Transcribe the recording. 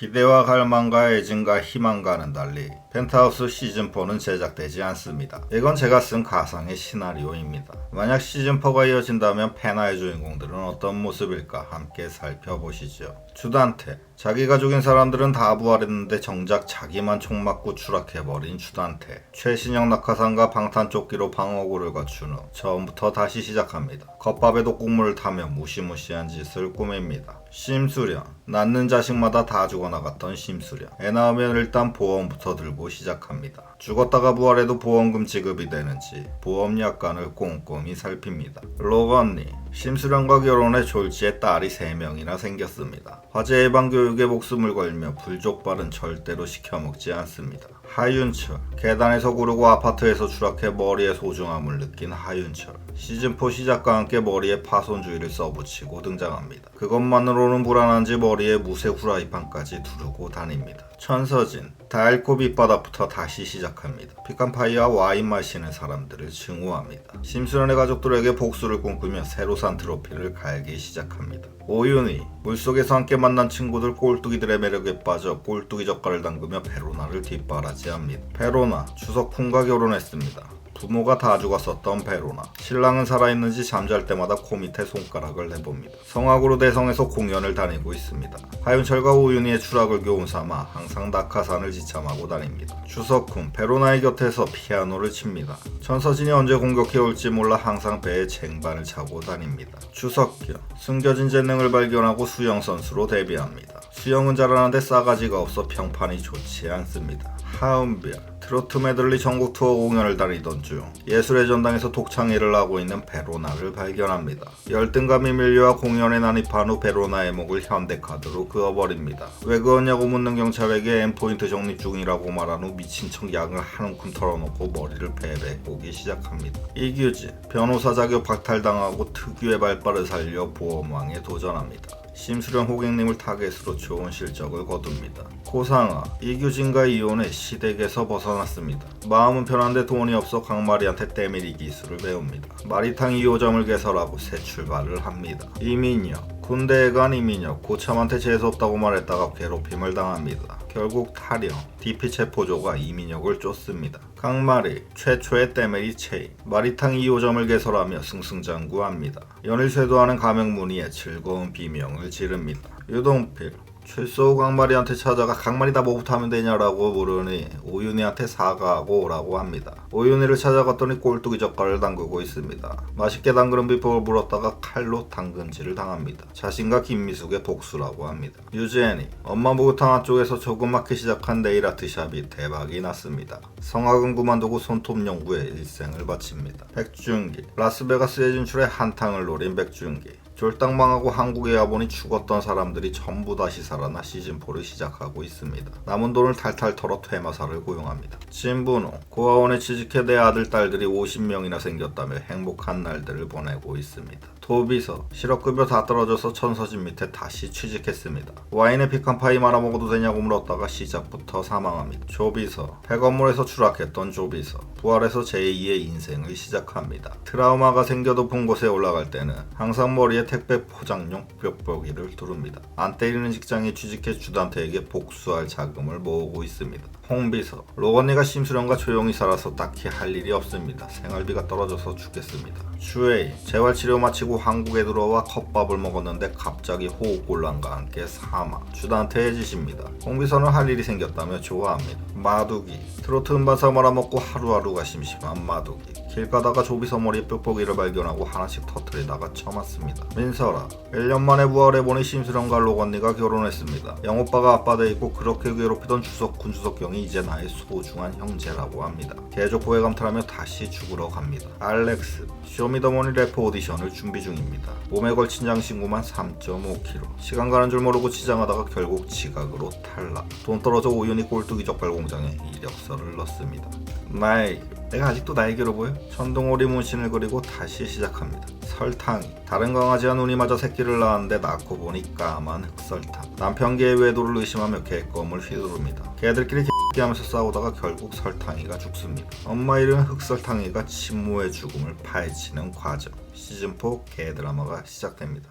기대와 갈망과 애증과 희망과는 달리 펜트하우스 시즌4는 제작되지 않습니다. 이건 제가 쓴 가상의 시나리오입니다. 만약 시즌4가 이어진다면 페나의 주인공들은 어떤 모습일까 함께 살펴보시죠. 주단태 자기가 죽인 사람들은 다 부활했는데 정작 자기만 총 맞고 추락해버린 주단태 최신형 낙하산과 방탄조끼로 방어구를 갖춘 후 처음부터 다시 시작합니다. 겉밥에도 국물을 타며 무시무시한 짓을 꾸밉니다. 심수련 낳는 자식마다 다 죽어나갔던 심수련 애 낳으면 일단 보험부터 들고 시작합니다. 죽었다가 부활해도 보험금 지급이 되는지 보험 약관을 꼼꼼히 살핍니다. 로건니 심수련과 결혼해 졸지에 딸이 3명이나 생겼습니다. 화재 예방 교육에 목숨을 걸며 불족발은 절대로 시켜먹지 않습니다. 하윤철 계단에서 구르고 아파트에서 추락해 머리의 소중함을 느낀 하윤철 시즌4 시작과 함께 머리에 파손주의를 써붙이고 등장합니다. 그것만으로는 불안한지 머리에 무쇠 후라이판까지 두르고 다닙니다. 천서진 달코 밑바닥부터 다시 시작합니다. 피칸파이와 와인 마시는 사람들을 증오합니다. 심수련의 가족들에게 복수를 꿈꾸며 새로 산 트로피를 갈기 시작합니다. 오윤희 물속에서 함께 만난 친구들 꼴뚜기들의 매력에 빠져 꼴뚜기 젓갈을 담그며 페로나를 뒷바라지합니다. 페로나 추석훈과 결혼했습니다. 부모가 다 죽었었던 베로나. 신랑은 살아있는지 잠잘 때마다 코 밑에 손가락을 내봅니다. 성악으로 대성에서 공연을 다니고 있습니다. 하윤철과 오윤희의 추락을 교훈 삼아 항상 낙하산을 지참하고 다닙니다. 추석훈 베로나의 곁에서 피아노를 칩니다. 천서진이 언제 공격해 올지 몰라 항상 배에 쟁반을 차고 다닙니다. 추석겨 숨겨진 재능을 발견하고 수영 선수로 데뷔합니다. 수영은 잘하는데 싸가지가 없어 평판이 좋지 않습니다. 하은별 트로트 메들리 전국 투어 공연을 다니던 중 예술의 전당에서 독창회를 하고 있는 베로나를 발견합니다. 열등감이 밀려와 공연에 난입한 후 베로나의 목을 현대카드로 그어버립니다. 왜 그었냐고 묻는 경찰에게 end포인트 적립 중이라고 말한 후 미친 척 약을 한 움큼 털어놓고 머리를 베베 꼬기 시작합니다. 이규진 변호사 자격 박탈당하고 특유의 발발을 살려 보험왕에 도전합니다. 심수련 호객님을 타겟으로 좋은 실적을 거둡니다. 고상아, 이규진과 이혼해 시댁에서 벗어났습니다. 마음은 편한데 돈이 없어 강마리한테 때밀이 기술을 배웁니다. 마리탕 2호점을 개설하고 새 출발을 합니다. 이민혁, 군대에 간 이민혁, 고참한테 재수없다고 말했다가 괴롭힘을 당합니다. 결국 탈영, DP 체포조가 이민혁을 쫓습니다. 강마리, 최초의 때밀이 체인, 마리탕 2호점을 개설하며 승승장구합니다. 연일 쇄도하는 가명문의에 즐거운 비명을 지릅니다. 유동필, 최소 강마리한테 찾아가 강마리다 뭐부터 하면 되냐라고 물으니 오윤희한테 사과하고 오라고 합니다. 오윤희를 찾아갔더니 꼴뚜기 젓갈을 담그고 있습니다. 맛있게 담그는 비법을 물었다가 칼로 당근질을 당합니다. 자신과 김미숙의 복수라고 합니다. 유재현이 엄마 목욕탕 쪽에서 조그맣게 시작한 네일아트 샵이 대박이 났습니다. 성악은 그만두고 손톱 연구에 일생을 바칩니다. 백준기 라스베가스에 진출해 한탕을 노린 백준기 졸당망하고 한국에 와보니 죽었던 사람들이 전부 다시 살아나 시즌4를 시작하고 있습니다. 남은 돈을 탈탈 털어 퇴마사를 고용합니다. 진분호, 고아원에 취직해 내 아들, 딸들이 50명이나 생겼다며 행복한 날들을 보내고 있습니다. 도비서, 실업급여 다 떨어져서 천서진 밑에 다시 취직했습니다. 와인에 피칸 파이 말아먹어도 되냐고 물었다가 시작부터 사망합니다. 조비서, 폐건물에서 추락했던 조비서, 부활해서 제2의 인생을 시작합니다. 트라우마가 생겨도 본 곳에 올라갈 때는 항상 머리에 택배 포장용 벽벽이를 두릅니다. 안 때리는 직장에 취직해 주단태에게 복수할 자금을 모으고 있습니다. 홍비서 로건니가 심수련과 조용히 살아서 딱히 할 일이 없습니다. 생활비가 떨어져서 죽겠습니다. 주웨이 재활치료 마치고 한국에 들어와 컵밥을 먹었는데 갑자기 호흡곤란과 함께 사망. 주단태의 짓입니다. 홍비서는 할 일이 생겼다며 좋아합니다. 마두기 트로트 음반사 말아먹고 하루하루가 심심한 마두기 길 가다가 조비서 머리에 뼈뽀기를 발견하고 하나씩 터트리다가 쳐맞습니다. 민설아 1년 만에 부활해보니 심수련과 로건니가 결혼했습니다. 양오빠가 아빠 돼 있고 그렇게 괴롭히던 주석 군 주석경이 이제 나의 소중한 형제라고 합니다. 고해 감탄하며 다시 죽으러 갑니다. 알렉스 쇼미더머니 래퍼 오디션을 준비 중입니다. 몸에 걸친 장신구만 3.5kg. 시간 가는 줄 모르고 지장하다가 결국 지각으로 탈락. 돈 떨어져 오윤희 꼴뚜기 젓갈 공장에 이력서를 넣습니다. 나의 내가 아직도 나에게로 보여? 천둥오리 문신을 그리고 다시 시작합니다. 설탕이 다른 강아지와 눈이 맞아 새끼를 낳았는데 낳고 보니 까만 흑설탕 남편계의 외도를 의심하며 개껌을 휘두릅니다. 개들끼리 하면서 싸우다가 결국 설탕이가 죽습니다. 엄마 잃은 흑설탕이가 친모의 죽음을 파헤치는 과정 시즌4 개 드라마가 시작됩니다.